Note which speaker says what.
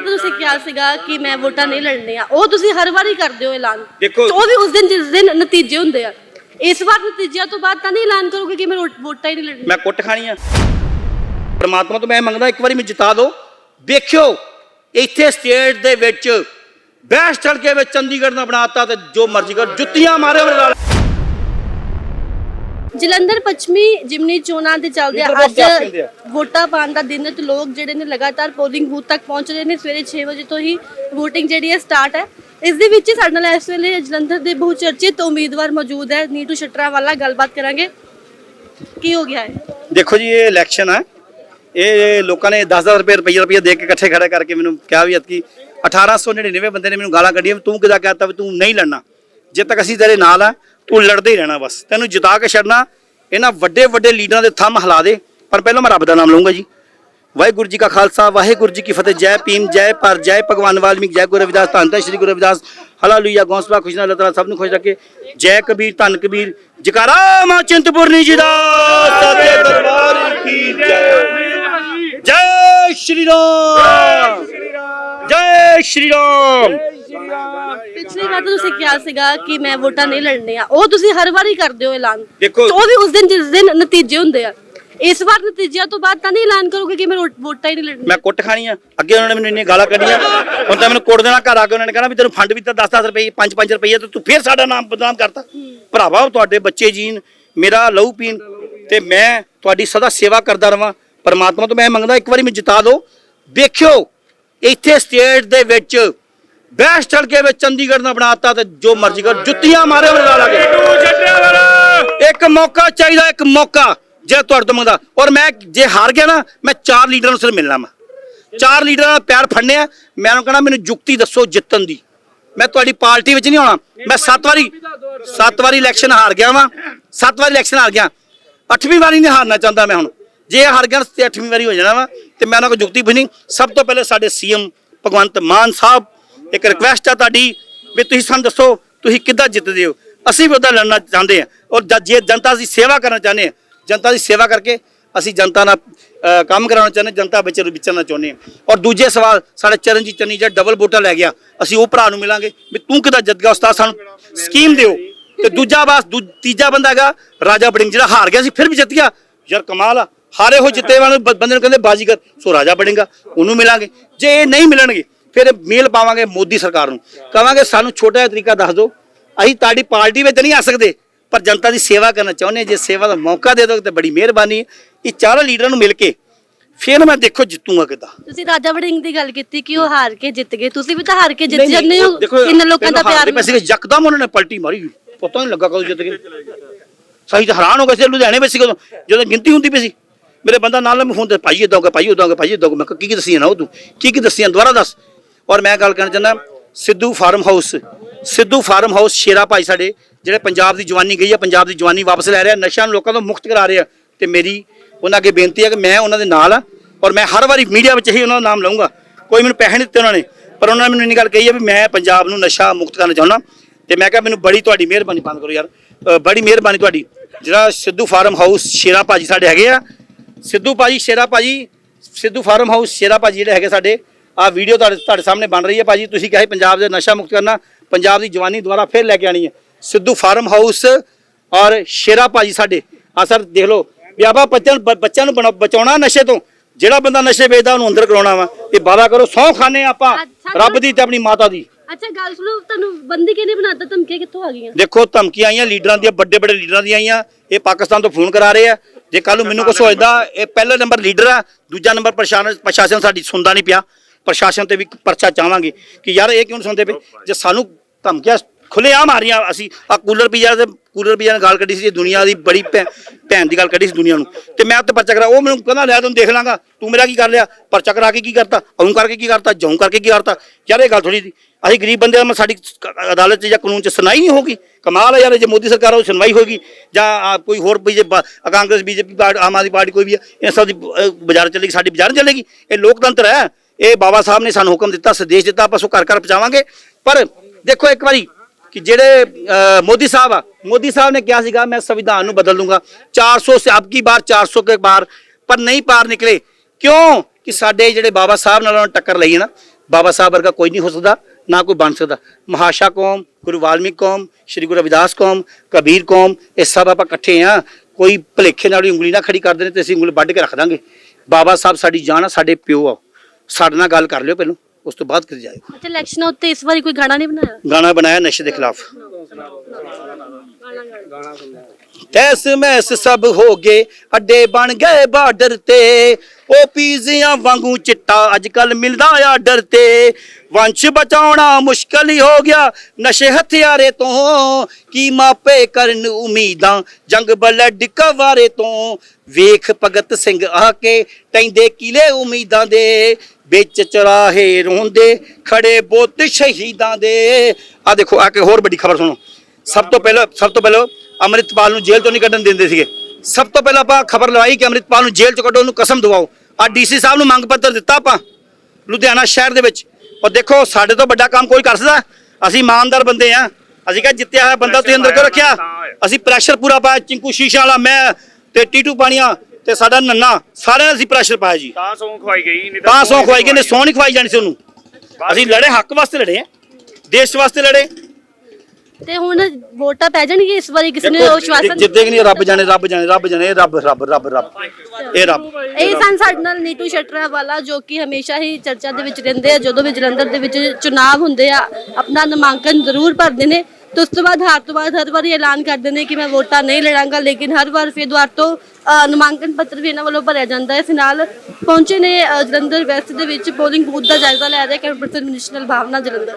Speaker 1: ਵਾਰ ਤਾਂ ਤੁਸੀਂ ਕਿਹਾ ਸੀਗਾ ਕਿ ਮੈਂ ਵੋਟਾਂ ਨਹੀਂ ਲੜਨੀਆਂ ਉਹ ਤੁਸੀਂ ਹਰ ਵਾਰੀ ਕਰਦੇ ਹੋ ਐਲਾਨ।
Speaker 2: ਦੇਖੋ-
Speaker 1: ਉਹ ਵੀ ਉਸ ਦਿਨ ਜਿਸ ਦਿਨ ਨਤੀਜੇ ਹੁੰਦੇ ਆ। ਇਸ ਵਾਰ ਨਤੀਜਿਆਂ ਤੋਂ ਬਾਅਦ ਤਾਂ ਨਹੀਂ ਐਲਾਨ ਕਰੋਗੇ ਕਿ ਮੈਂ ਵੋਟ- ਵੋਟਾਂ ਹੀ ਨਹੀਂ ਲੜਨੀਆਂ।
Speaker 2: ਮੈਂ ਕੁੱਟ ਖਾਣੀ ਆ। ਪਰਮਾਤਮਾ ਤੋਂ ਮੈਂ ਮੰਗਦਾ ਇੱਕ ਵਾਰੀ ਮੈਨੂੰ ਜਿਤਾ ਦਿਓ। ਵੇਖਿਓ ਇੱਥੇ ਸਟੇਟ ਦੇ ਵਿੱਚ ਬੈਸ ਚੜ ਕੇ ਵਿੱਚ ਚੰਡੀਗੜ੍ਹ ਦਾ ਬਣਾਤਾ ਤੇ ਜੋ ਮਰਜ਼ੀ ਕਰ। ਜੁੱਤੀਆਂ ਮਾਰੇ ਉਹਨੇ ਨਾਲ।
Speaker 1: ਜਲੰਧਰ ਪੱਛਮੀ ਜਿਮਨੀ ਚੋਣਾਂ ਦੇ ਚੱਲਦੇ ਅੱਜ। ਵੋਟਾਂ ਪਾਉਣ ਦਾ ਦਿਨ ਹੈ ਤੇ ਲੋਕ ਜਿਹੜੇ ਨੇ ਲਗਾਤਾਰ ਪੋਲਿੰਗ ਬੂਥ ਤੱਕ ਪਹੁੰਚ ਰਹੇ ਨੇ ਸਵੇਰੇ 6 ਵਜੇ ਤੋਂ ਹੀ VOTING ਜਿਹੜੀ ਹੈ ਸਟਾਰਟ ਹੈ। ਇਸ ਦੇ ਵਿੱਚ ਸਾਡੇ ਨਾਲ ਇਸ ਵੇਲੇ ਜਲੰਧਰ ਦੇ ਬਹੁ ਚਰਚਿਤ ਉਮੀਦਵਾਰ ਮੌਜੂਦ ਹੈ ਨੀਟੂ ਸ਼ਟਰਾ ਵਾਲਾ ਗੱਲਬਾਤ ਕਰਾਂਗੇ। ਕੀ ਹੋ ਗਿਆ ਹੈ?
Speaker 2: ਦੇਖੋ ਜੀ ਇਹ ਇਲੈਕਸ਼ਨ ਹੈ। ਇਹ ਲੋਕਾਂ ਨੇ 10-10 ਰੁਪਏ ਰੁਪਈਆ ਰੁਪਈਆ ਦੇ ਕੇ ਇਕੱਠੇ ਖੜਾ ਕਰਕੇ ਮੈਨੂੰ ਕਿਹਾ ਵੀ ਅਤਕੀ 1899 ਬੰਦੇ ਨੇ ਮੈਨੂੰ ਗਾਲਾਂ ਕੱਢੀਆਂ ਤੂੰ ਕਿਦਾਂ ਕਹਤਾ ਵੀ ਤੂੰ ਨਹੀਂ ਲੜਨਾ। ਜੇ ਤੱਕ ਅਸੀਂ ਤੇਰੇ ਨਾਲ ਆ ਤੂੰ ਲੜਦੇ ਹੀ ਰਹਿਣਾ ਬਸ। ਤੈਨੂੰ ਜਿਤਾ ਕੇ ਛੱਡਣਾ, ਇਹਨਾਂ ਵੱਡੇ ਵੱਡੇ ਲੀਡਰਾਂ ਦੇ ਥੰਮ ਹਿਲਾ ਦੇ। ਪਰ ਪਹਿਲਾਂ ਮੈਂ ਰੱਬ ਦਾ ਨਾਮ ਲਵਾਂਗਾ ਜੀ। ਵਾਹਿਗੁਰੂ ਜੀ ਕਾ ਖਾਲਸਾ, ਵਾਹਿਗੁਰੂ ਜੀ ਕੀ ਫਤਿਹ। ਜੈ ਭੀਮ, ਜੈ ਪਰ ਜੈ ਭਗਵਾਨ ਵਾਲਮੀਕ, ਜੈ ਗੁਰੂ ਰਵਿਦਾਸ। ਧੰਨ ਧੰਨ ਸ਼੍ਰੀ ਗੁਰੂ ਰਵਿਦਾਸ। ਹਾਲੇਲੂਇਆ ਗੌਸਲਾ ਖੁਸ਼ਨਾ ਅੱਲਾਹ ਤਾਲਾ ਸਭ ਨੂੰ ਖੁਸ਼ ਰੱਖੇ। ਜੈ ਕਬੀਰ, ਧੰਨ ਕਬੀਰ। ਜਕਾਰਾ ਮਾ ਚਿੰਤਪੁਰਨੀ ਜੀ ਦਾ ਸੱਚੇ ਦਰਬਾਰ ਕੀ ਜੈ ਜੈ ਸ਼੍ਰੀ ਰਾਮ। ਜੈ ਸ਼੍ਰੀ ਰਾਮ।
Speaker 1: ਪਿਛਲੀ ਵਾਰ ਤਾਂ ਤੁਸੀਂ ਕਿਹਾ ਸੀਗਾ ਕਿ ਮੈਂ ਵੋਟਾਂ ਨਹੀਂ ਲੜਨੀਆਂ ਉਹ ਤੁਸੀਂ ਹਰ ਵਾਰੀ ਕਰਦੇ ਹੋ ਐਲਾਨ।
Speaker 2: ਦੇਖੋ-
Speaker 1: ਉਹ ਵੀ ਉਸ ਦਿਨ ਜਿਸ ਦਿਨ ਨਤੀਜੇ ਹੁੰਦੇ ਆ। ਇਸ ਵਾਰ ਨਤੀਜਿਆਂ ਤੋਂ ਬਾਅਦ ਤਾਂ ਨਹੀਂ ਐਲਾਨ ਕਰੋਗੇ ਕਿ ਮੈਂ ਵੋਟ- ਹੀ ਨਹੀਂ ਲੜਨੀਆਂ।
Speaker 2: ਮੈਂ ਕੁੱਟ ਖਾਣੀ ਆ ਅੱਗੇ ਉਹਨਾਂ ਨੇ ਮੈਨੂੰ ਇੰਨੀ ਗਾਲਾਂ ਕੱਢੀਆਂ। ਹੁਣ ਤਾਂ ਮੈਨੂੰ ਕੁੱਟ ਦੇਣਾ ਘਰ ਆ ਕੇ ਉਹਨਾਂ ਨੇ ਕਹਿਣਾ ਵੀ ਤੈਨੂੰ ਫੰਡ ਵੀ ਤਾਂ 10-10 ਰੁਪਏ 5-5 ਰੁਪਏ ਤੇ ਤੂੰ ਫੇਰ ਸਾਡਾ ਨਾਮ ਬਦਨਾਮ ਕਰਤਾ। ਭਰਾਵਾ ਤੁਹਾਡੇ ਬੱਚੇ ਜੀਨ ਮੇਰਾ ਲਹੂ ਪੀਣ ਤੇ ਮੈਂ ਤੁਹਾਡੀ ਸਦਾ ਸੇਵਾ ਕਰਦਾ ਰਵਾਂ। ਪਰਮਾਤਮਾ ਤੋਂ ਮੈਂ ਮੰਗਦਾ ਇੱਕ ਵਾਰੀ ਮੈਨੂੰ ਜਿਤਾ ਦਿਓ। ਵੇਖਿਓ ਇੱਥੇ ਸਟੇਟ ਦੇ ਵਿੱਚ ਬਹਿਸ ਚੜ ਕੇ ਵਿੱਚ ਚੰਡੀਗੜ੍ਹ ਦਾ ਬਣਾਤਾ ਤੇ ਜੋ ਮਰਜ਼ੀ ਕਰ, ਜੁੱਤੀਆਂ ਮਾਰੇ ਉਹਨੇ ਨਾਲ ਆ ਕੇ ਇੱਕ ਮੌਕਾ ਚਾਹੀਦਾ, ਇੱਕ ਮੌਕਾ ਜੇ ਤੁਹਾਡੇ ਤੋਂ ਮੰਗਦਾ। ਔਰ ਮੈਂ ਜੇ ਹਾਰ ਗਿਆ ਨਾ, ਮੈਂ ਚਾਰ ਲੀਡਰਾਂ ਨੂੰ ਸਿਰ ਮਿਲਣਾ ਮੈਂ ਚਾਰ ਲੀਡਰਾਂ ਨਾਲ ਪਿਆਰ ਫੜਨਿਆ ਮੈਂ ਉਹਨੂੰ ਕਹਣਾ, ਮੈਨੂੰ ਯੁਕਤੀ ਦੱਸੋ ਜਿੱਤਣ ਦੀ। ਮੈਂ ਤੁਹਾਡੀ ਪਾਰਟੀ ਵਿੱਚ ਨਹੀਂ ਆਉਣਾ। ਮੈਂ ਸੱਤ ਵਾਰੀ ਸੱਤ ਵਾਰੀ ਇਲੈਕਸ਼ਨ ਹਾਰ ਗਿਆ ਵਾਂ। ਸੱਤ ਵਾਰੀ ਇਲੈਕਸ਼ਨ ਹਾਰ ਗਿਆ। ਅੱਠਵੀਂ ਵਾਰੀ ਨਹੀਂ ਹਾਰਨਾ ਚਾਹੁੰਦਾ ਮੈਂ ਹੁਣ। ਜੇ ਹਾਰ ਗਿਆ ਤੇ ਅੱਠਵੀਂ ਵਾਰੀ ਹੋ ਜਾਣਾ ਵਾ। ਤੇ ਮੈਂ ਉਹਨਾਂ ਕੋਲ ਯੁਕਤੀ ਵੀ ਨਹੀਂ। ਸਭ ਤੋਂ ਪਹਿਲੇ ਸਾਡੇ ਸੀਐਮ ਭਗਵੰਤ ਮਾਨ ਸਾਹਿਬ ਇੱਕ ਰਿਕਵੈਸਟ ਆ ਤੁਹਾਡੀ ਵੀ ਤੁਸੀਂ ਸਾਨੂੰ ਦੱਸੋ ਤੁਸੀਂ ਕਿੱਦਾਂ ਜਿੱਤਦੇ ਹੋ। ਅਸੀਂ ਵੀ ਉਹਦਾ ਲੜਨਾ ਚਾਹੁੰਦੇ ਆ ਔਰ ਜ- ਜੇ ਜਨਤਾ ਦੀ ਸੇਵਾ ਕਰਨਾ ਚਾਹੁੰਦੇ ਆ ਜਨਤਾ ਦੀ ਸੇਵਾ ਕਰਕੇ ਅਸੀਂ ਜਨਤਾ ਨਾਲ ਅ, ਕੰਮ ਕਰਾਉਣਾ ਚਾਹੁੰਦੇ ਜਨਤਾ ਵਿੱਚ ਵਿਚਰਨਾ ਚਾਹੁੰਦੇ ਆ ਔਰ ਦੂਜੇ ਸਵਾਲ ਸਾਡੇ ਚਰਨਜੀਤ ਚੰਨੀ ਜਿਹੜਾ ਡਬਲ ਵੋਟਾਂ ਲੈ ਗਿਆ ਅਸੀਂ ਉਹ ਭਰਾ ਨੂੰ ਮਿਲਾਂਗੇ ਵੀ ਤੂੰ ਕਿੱਦਾਂ ਜਿੱਤ ਗਿਆ ਉਸਤਾਦ ਸਾਨੂੰ ਸਕੀਮ ਦਿਓ। ਤੇ ਦੂਜਾ ਬਾਸ ਦੂ- ਤੀਜਾ ਬੰਦਾ ਹੈਗਾ ਰਾਜਾ ਬੜਿੰਗ ਜਿਹੜਾ ਹਾਰ ਗਿਆ ਸੀ ਫਿਰ ਵੀ ਜਿੱਤ ਗਿਆ। ਯਾਰ ਕਮਾਲ ਆ ਹਾਰੇ ਹੋ ਜਿੱਤੇ ਵਾਲੇ ਬ- ਬੰਦੇ ਨੂੰ ਕਹਿੰਦੇ ਬਾਜੀਗਰ ਸੋ ਰਾਜਾ ਬੜਿੰਗਾ ਉਹਨੂੰ ਮਿਲਾਂਗੇ। ਜੇ ਇਹ ਨਹੀਂ ਮਿਲਣਗੇ ਫਿਰ ਮੇਲ ਪਾਵਾਂਗੇ ਮੋਦੀ ਸਰਕਾਰ ਨੂੰ। ਕਵਾਂਗੇ ਸਾਨੂੰ ਛੋਟਾ ਜਿਹਾ ਤਰੀਕਾ ਦੱਸ ਦਿਓ। ਅਸੀਂ ਤੁਹਾਡੀ ਪਾਰਟੀ ਵਿੱਚ ਨਹੀਂ ਆ ਸਕਦੇ ਪਰ ਜਨਤਾ ਦੀ ਸੇਵਾ ਕਰਨਾ ਚਾਹੁੰਦੇ। ਜੇ ਸੇਵਾ ਦਾ ਮੌਕਾ ਦੇ ਦਿਓ ਤੇ ਬੜੀ ਮਿਹਰਬਾਨੀ ਹੈ। ਇਹ ਚਾਰੋਂ ਲੀਡਰਾਂ ਨੂੰ ਮਿਲ ਕੇ ਫਿਰ ਮੈਂ ਦੇਖੋ ਜਿੱਤੂਗਾ ਕਿੱਦਾਂ।
Speaker 1: ਤੁਸੀਂ ਰਾਜਾ ਵੜਿੰਗ ਦੀ ਗੱਲ ਕੀਤੀ ਕਿ ਉਹ ਹਾਰ ਕੇ ਜਿੱਤ ਗਏ। ਤੁਸੀਂ ਵੀ ਤਾਂ ਹਾਰ ਕੇ ਜਿੱਤ ਜਾਂਦੇ ਹੋ। ਇੰਨਾ ਲੋਕਾਂ ਦਾ ਪਿਆਰ
Speaker 2: ਸੀਗੇ, ਯਕਦਮ ਉਹਨਾਂ ਨੇ ਪਲਟੀ ਮਾਰੀ। ਪਤਾ ਨਹੀਂ ਲੱਗਾ ਕਦੋਂ ਜਿੱਤ ਗਏ। ਸਹੀ ਤਾਂ ਹੈਰਾਨ ਹੋ ਗਏ ਸੀ ਲੁਧਿਆਣੇ ਵਿੱਚ ਸੀ ਕਦੋਂ। ਜਦੋਂ ਗਿਣਤੀ ਹੁੰਦੀ ਪਈ ਸੀ। ਮੇਰੇ ਬੰਦਾ ਨਾਲ ਮੈਂ ਫੋਨ ਤੇ ਭਾਈ ਇਦਾਂ ਹੋ ਗਿਆ ਭਾਈ ਉਦਾਂ ਹੋ ਗਿਆ ਭਾਈ ਇਦਾਂ ਹੋ ਗਿਆ ਮੈਂ ਕਿਹਾ ਕੀ ਕੀ ਦੱਸੀਆਂ ਨਾ ਉਹ ਤੂੰ? ਕੀ ਕੀ ਦੱਸੀਆਂ? ਦੁਬਾਰਾ ਦੱਸ। ਔਰ ਮੈਂ ਗੱਲ ਕਰਨਾ ਚਾਹੁੰਦਾ Sidhu farm house. Sidhu farm house Shera ਭਾਈ ਸਾਡੇ, ਜਿਹੜੇ ਪੰਜਾਬ ਦੀ ਜਵਾਨੀ ਗਈ ਹੈ ਪੰਜਾਬ ਦੀ ਜਵਾਨੀ ਵਾਪਸ ਲੈ ਰਿਹਾ, ਨਸ਼ਿਆਂ ਨੂੰ ਲੋਕਾਂ ਤੋਂ ਮੁਕਤ ਕਰਾ ਰਿਹਾ। ਤੇ ਮੇਰੀ ਉਹਨਾਂ ਅੱਗੇ ਬੇਨਤੀ ਹੈ ਕਿ ਮੈਂ ਉਹਨਾਂ ਦੇ ਨਾਲ ਆ ਔਰ ਮੈਂ ਹਰ ਵਾਰੀ ਮੀਡੀਆ ਵਿੱਚ ਹੀ ਉਹਨਾਂ ਦਾ ਨਾਮ ਲਵਾਂਗਾ ਕੋਈ ਮੈਨੂੰ ਪੈਸੇ ਨਹੀਂ ਦਿੱਤੇ ਉਹਨਾਂ ਨੇ, ਪਰ ਉਹਨਾਂ ਨੇ ਮੈਨੂੰ ਇੰਨੀ ਗੱਲ ਕਹੀ ਹੈ ਵੀ ਮੈਂ ਪੰਜਾਬ ਨੂੰ ਨਸ਼ਾ ਮੁਕਤ ਕਰਨਾ ਚਾਹੁੰਦਾ। ਤੇ ਮੈਂ ਕਿਹਾ ਮੈਨੂੰ ਬੜੀ ਤੁਹਾਡੀ ਮਿਹਰਬਾਨੀ, ਬੰਦ ਕਰੋ ਯਾਰ। ਬੜੀ ਮਿਹਰਬਾਨੀ ਤੁਹਾਡੀ। ਜਿਹੜਾ ਸਿੱਧੂ ਫਾਰਮ ਹਾਊਸ ਸ਼ੇਰਾ ਭਾਜੀ ਸਾਡੇ ਹੈਗੇ ਆ, ਸਿੱਧੂ ਭਾਜੀ, ਸ਼ੇਰਾ ਭਾਜੀ, ਸਿੱਧੂ ਫਾਰਮ ਹਾਊਸ ਸ਼ੇਰਾ ਭਾਜੀ ਜਿਹੜੇ ਹੈਗੇ ਸਾਡੇ ਆ ਵੀਡੀਓ ਤੁਹਾਡੇ ਤੁਹਾਡੇ ਸਾਹਮਣੇ ਬਣ ਰਹੀ ਹੈ ਭਾਜੀ। ਤੁਸੀਂ ਕਹੇ ਪੰਜਾਬ ਦੇ ਨਸ਼ਾ ਮੁਕਤ ਕਰਨਾ ਪੰਜਾਬ ਦੀ ਜਵਾਨੀ ਦੁਬਾਰਾ ਫੇਰ ਲੈ ਕੇ ਆਣੀ ਹੈ। ਸਿੱਧੂ ਫਾਰਮ ਹਾਊਸ ਔਰ ਸ਼ੇਰਾ ਭਾਜੀ ਸਾਡੇ। ਆ ਸਰ ਦੇਖ ਲਓ। ਵੀ ਆਪਾਂ ਬੱਚਿਆਂ ਬੱਚਿਆਂ ਨੂੰ ਬਚਾਉਣਾ ਨਸ਼ੇ ਤੋਂ। ਜਿਹੜਾ ਬੰਦਾ ਨਸ਼ੇ ਵੇਚਦਾ ਉਹਨੂੰ ਅੰਦਰ ਕਰਾਉਣਾ ਵਾ। ਇਹ ਵਾਦਾ ਕਰੋ ਸੌ ਖਾਨੇ ਆਪਾਂ। ਰੱਬ ਦੀ ਤੇ ਆਪਣੀ ਮਾਤਾ ਦੀ।
Speaker 1: ਅੱਛਾ ਗੱਲ ਸੁਣੋ ਤੁਹਾਨੂੰ ਬੰਦੀ ਕਿਹਨੇ ਬਣਾਤਾ? ਧਮਕੀਆਂ ਕਿੱਥੋਂ ਆ ਗਈਆਂ?
Speaker 2: ਦੇਖੋ ਧਮਕੀਆਂ ਆਈਆਂ ਲੀਡਰਾਂ ਦੀਆਂ ਵੱਡੇ ਵੱਡੇ ਲੀਡਰਾਂ ਦੀਆਂ ਆਈਆਂ। ਇਹ ਪਾਕਿਸਤਾਨ ਤੋਂ ਫੋਨ ਕਰਾ ਰਹੇ ਆ। ਜੇ ਕੱਲ ਨੂੰ ਮੈਨੂੰ ਕੁਝ ਹੋ ਜਾਂਦਾ ਇਹ ਪਹਿਲਾ ਨੰਬਰ ਲੀਡਰ ਆ। ਦੂਜਾ ਨੰਬਰ ਪ੍ਰਸ਼ਾਸਨ ਪ੍ਰਸ਼ਾਸਨ ਸਾਡੀ ਸੁਣਦਾ ਨਹੀਂ ਪਿਆ। ਪ੍ਰਸ਼ਾਸਨ ਤੇ ਵੀ ਪਰਚਾ ਚਾਹਾਂਗੇ ਕਿ ਯਾਰ ਇਹ ਕਿਉਂ ਨਹੀਂ ਸੁਣਦੇ ਪਏ? ਜੇ ਸਾਨੂੰ ਧਮਕੀਆਂ ਖੁੱਲੇ ਆ ਰਹੀਆਂ, ਅਸੀਂ ਆ ਕੂਲਰ ਪੀਜਾ ਤੇ ਕੂਲਰ ਪੀਜਾ ਨਾਲ ਗੱਲ ਕੱਢੀ ਸੀ, ਇਹ ਦੁਨੀਆ ਦੀ ਬੜੀ ਭੈ- ਭੈਣ ਦੀ ਗੱਲ ਕੱਢੀ ਸੀ ਦੁਨੀਆ ਨੂੰ। ਤੇ ਮੈਂ ਉੱਤੇ ਪਰਚਾ ਕਰਾ ਉਹ ਮੈਨੂੰ ਕਹਿੰਦਾ, ਲੈ ਤੈਨੂੰ ਦੇਖ ਲਾਂਗਾ, ਤੂੰ ਮੇਰਾ ਕੀ ਕਰ ਲਿਆ? ਪਰਚਾ ਕਰਾ ਕੇ ਕੀ ਕਰਤਾ? ਅਉਂ ਕਰਕੇ ਕੀ ਕਰਤਾ? ਜਉਂ ਕਰਕੇ ਕੀ ਕਰਤਾ? ਯਾਰ ਇਹ ਗੱਲ ਥੋੜੀ ਸੀ ਅਸੀਂ ਗਰੀਬ ਬੰਦੇ ਆ ਸਾਡੀ ਅਦਾਲਤ 'ਚ ਜਾਂ ਕਾਨੂੰਨ 'ਚ ਸੁਣਾਈ ਨਹੀਂ ਹੋਗੀ ਕਮਾਲ ਹੈ ਯਾਰ, ਜੇ ਮੋਦੀ ਸਰਕਾਰ ਉਹ ਸੁਣਵਾਈ ਹੋਗੀ ਜਾਂ ਕੋਈ ਹੋਰ ਬੀਜੇ ਕਾਂਗਰਸ, ਬੀਜੇਪੀ, ਆਮ ਆਦਮੀ ਪਾਰਟੀ ਕੋਈ ਵੀ ਹੈ ਇਹ ਸਭ ਦੀ ਬਾਜ਼ਾਰ ਚੱਲੇਗੀ, ਸਾਡੀ ਬਾਜ਼ਾਰ ਚੱਲੇਗੀ। ਇਹ ਲੋਕਤੰਤਰ ਹੈ। ਇਹ ਬਾਬਾ ਸਾਹਿਬ ਨੇ ਸਾਨੂੰ ਹੁਕਮ ਦਿੱਤਾ, ਸੰਦੇਸ਼ ਦਿੱਤਾ, ਆਪਾਂ ਸੋ ਘਰ ਘਰ ਪਹੁੰਚਾਵਾਂਗੇ। ਪਰ ਦੇਖੋ ਇੱਕ ਵਾਰੀ ਕਿ ਜਿਹੜੇ ਮੋਦੀ ਸਾਹਿਬ ਆ, ਮੋਦੀ ਸਾਹਿਬ ਨੇ ਕਿਹਾ ਸੀਗਾ, ਮੈਂ ਸੰਵਿਧਾਨ ਨੂੰ ਬਦਲ ਦੂੰਗਾ। 400 ਸੇ ਅਬ ਕੀ ਬਾਰ 400 ਕੇ ਬਾਰ, ਪਰ ਨਹੀਂ ਪਾਰ ਨਿਕਲੇ। ਕਿਉਂ? ਕਿ ਸਾਡੇ ਜਿਹੜੇ ਬਾਬਾ ਸਾਹਿਬ ਨਾਲ ਉਹਨਾਂ ਨੇ ਟੱਕਰ ਲਈ ਹੈ ਨਾ, ਬਾਬਾ ਸਾਹਿਬ ਵਰਗਾ ਕੋਈ ਨਹੀਂ ਹੋ ਸਕਦਾ, ਨਾ ਕੋਈ ਬਣ ਸਕਦਾ। ਮਹਾਸ਼ਾ ਕੌਮ, ਗੁਰੂ ਵਾਲਮੀਕ ਕੌਮ, ਸ੍ਰੀ ਗੁਰੂ ਰਵਿਦਾਸ ਕੌਮ, ਕਬੀਰ ਕੌਮ, ਇਹ ਸਭ ਆਪਾਂ ਇਕੱਠੇ ਆ। ਕੋਈ ਭਲੇਖੇ ਨਾਲ ਹੀ ਉਂਗਲੀ ਨਾ ਖੜੀ ਕਰਦੇ ਨੇ ਤੇ ਅਸੀਂ ਉਂਗਲੀ ਵੱਢ ਕੇ ਰੱਖ ਦਾਂਗੇ। ਬਾਬਾ ਸਾਹਿਬ ਸਾਡੀ ਜਾਨ ਆ, ਸਾਡੇ ਪਿਓ ਆ। ਸਾਡੇ ਨਾਲ ਗੱਲ ਕਰ ਲਿਓ ਪਹਿਲਾਂ ਉਸ ਤੋਂ ਬਾਅਦ ਕਿਤੇ ਜਾਇਓ।
Speaker 1: ਅੱਛਾ ਇਲੈਕਸ਼ਨਾਂ ਉੱਤੇ ਇਸ ਵਾਰੀ ਕੋਈ ਗਾਣਾ ਨਹੀਂ ਬਣਾਇਆ?
Speaker 2: ਗਾਣਾ ਬਣਾਇਆ ਨਸ਼ੇ ਦੇ ਖਿਲਾਫ। ਤੈਸ ਮੈਸ ਸਭ ਹੋ ਗਏ ਅੱਡੇ ਬਣ ਗਏ ਬਾਰਡਰ ਤੇ। ਉਹ ਪੀਜ਼ਿਆਂ ਵਾਂਗੂ ਚਿੱਟਾ ਅੱਜ ਕੱਲ ਮਿਲਦਾ ਆਰਡਰ ਤੇ। ਵੰਸ਼ ਬਚਾਉਣਾ ਮੁਸ਼ਕਲ ਹੀ ਹੋ ਗਿਆ ਨਸ਼ੇ ਹਥਿਆਰੇ ਤੋਂ। ਕੀ ਮਾਪੇ ਕਰਨ ਉਮੀਦਾਂ ਜੰਗ ਬਲੱਡ ਕਵਾਰੇ ਤੋਂ। ਵੇਖ ਭਗਤ ਸਿੰਘ ਆ ਕੇ ਟੈਂਦੇ ਕਿਲੇ ਉਮੀਦਾਂ ਦੇ। ਵਿੱਚ ਚਰਾਹੇ ਰੋਂਦੇ ਖੜੇ ਬੁੱਤ ਸ਼ਹੀਦਾਂ ਦੇ। ਆ ਦੇਖੋ ਆ ਕੇ ਹੋਰ ਵੱਡੀ ਖਬਰ ਸੁਣੋ। ਸਭ ਤੋਂ ਪਹਿਲਾਂ ਸਭ ਤੋਂ ਪਹਿਲਾਂ ਅੰਮ੍ਰਿਤਪਾਲ ਨੂੰ ਜੇਲ੍ਹ ਤੋਂ ਨਹੀਂ ਕੱਢਣ ਦਿੰਦੇ ਸੀਗੇ। ਸਭ ਤੋਂ ਪਹਿਲਾਂ ਆਪਾਂ ਖਬਰ ਲਵਾਈ ਕਿ ਅੰਮ੍ਰਿਤਪਾਲ ਨੂੰ ਜੇਲ੍ਹ ਚੋਂ ਕੱਢੋ ਉਹਨੂੰ ਕਸਮ ਦਿਵਾਓ। ਆ ਡੀਸੀ ਸਾਹਿਬ ਨੂੰ ਮੰਗ ਪੱਤਰ ਦਿੱਤਾ ਆਪਾਂ ਲੁਧਿਆਣਾ ਸ਼ਹਿਰ ਦੇ ਵਿੱਚ। ਔਰ ਦੇਖੋ ਸਾਡੇ ਤੋਂ ਵੱਡਾ ਕੰਮ ਕੋਈ ਕਰ ਸਕਦਾ? ਅਸੀਂ ਇਮਾਨਦਾਰ ਬੰਦੇ ਆ। ਅਸੀਂ ਕਹਾਂ ਜਿੱਤਿਆ ਹੋਇਆ ਬੰਦਾ ਤੁਸੀਂ ਅੰਦਰ ਕਿਉਂ ਰੱਖਿਆ? ਅਸੀਂ ਪ੍ਰੈਸ਼ਰ ਪੂਰਾ ਪਾਇਆ ਚਿੰਕੂ ਸ਼ੀਸ਼ਾ ਵਾਲਾ ਮੈਂ ਤੇ ਟੀਟੂ ਪਾਣੀਆਂ ਤੇ ਸਾਡਾ ਨੰਨਾ ਸਾਰਿਆਂ ਨੇ ਅਸੀਂ ਪ੍ਰੈਸ਼ਰ ਪਾਇਆ ਜੀ।
Speaker 3: ਤਾਂ ਸੌਂ ਖਵਾਈ ਗਈ ਨਹੀਂ
Speaker 2: ਤਾਂ ਸੌ ਖਵਾਈ ਗਏ ਨੇ ਸੌ ਨਹੀਂ ਖਵਾਈ ਜਾਣੀ ਸੀ ਉਹਨੂੰ। ਅਸੀਂ ਲੜੇ ਹੱਕ ਵਾਸਤੇ ਲੜੇ ਆ ਦੇਸ਼ ਵਾਸਤੇ ਲੜੇ।
Speaker 1: ਤੇ ਹੁਣ ਵੋਟਾਂ ਪੈ ਜਾਣਗੀਆਂ ਇਸ ਵਾਰੀ ਕਿਸੇ ਨੇ
Speaker 2: ਦੇਖੋ,
Speaker 1: ਵਿਸ਼ਵਾਸ
Speaker 2: ਜਿੱਦੇ ਕਿ ਨਹੀਂ ਰੱਬ ਜਾਣੇ ਰੱਬ ਜਾਣੇ ਰੱਬ ਜਾਣੇ ਇਹ ਰੱਬ ਰੱਬ ਰੱਬ ਰੱਬ। ਇਹ ਰੱਬ।
Speaker 1: ਇਹ ਸਨ ਸਾਡੇ ਨਾਲ ਨੀਟੂ ਸ਼ਟਰਾ ਵਾਲਾ ਜੋ ਕਿ ਹਮੇਸ਼ਾ ਹੀ ਚਰਚਾ ਦੇ ਵਿੱਚ ਰਹਿੰਦੇ ਆ ਜਦੋਂ ਵੀ ਜਲੰਧਰ ਦੇ ਵਿੱਚ ਚੁਣਾਵ ਹੁੰਦੇ ਆ ਆਪਣਾ ਨਾਮਾਂਕਨ ਜ਼ਰੂਰ ਭਰਦੇ ਨੇ। ਤੇ ਉਸ ਤੋਂ ਬਾਅਦ ਹਾਰ ਤੋਂ ਬਾਅਦ ਹਰ ਵਾਰੀ ਐਲਾਨ ਕਰਦੇ ਨੇ ਕਿ ਮੈਂ ਵੋਟਾਂ ਨਹੀਂ ਲੜਾਂਗਾ ਲੇਕਿਨ ਹਰ ਵਾਰ ਫਿਰ ਦੁਆਰ ਤੋਂ ਅ, ਨਾਮਾਂਕਨ ਪੱਤਰ ਵੀ ਇਹਨਾਂ ਵੱਲੋਂ ਭਰਿਆ ਜਾਂਦਾ ਹੈ। ਫਿਲਹਾਲ ਪਹੁੰਚੇ ਨੇ ਅ, ਜਲੰਧਰ ਵੈਸਟ ਦੇ ਵਿੱਚ ਪੋਲਿੰਗ ਬੂਥ ਦਾ ਜਾਇਜ਼ਾ ਲੈ ਰਹੇ ਕੈਂਪਸ ਮਿਨਿਸਟਰ ਭਾਵਨਾ ਜਲੰਧਰ।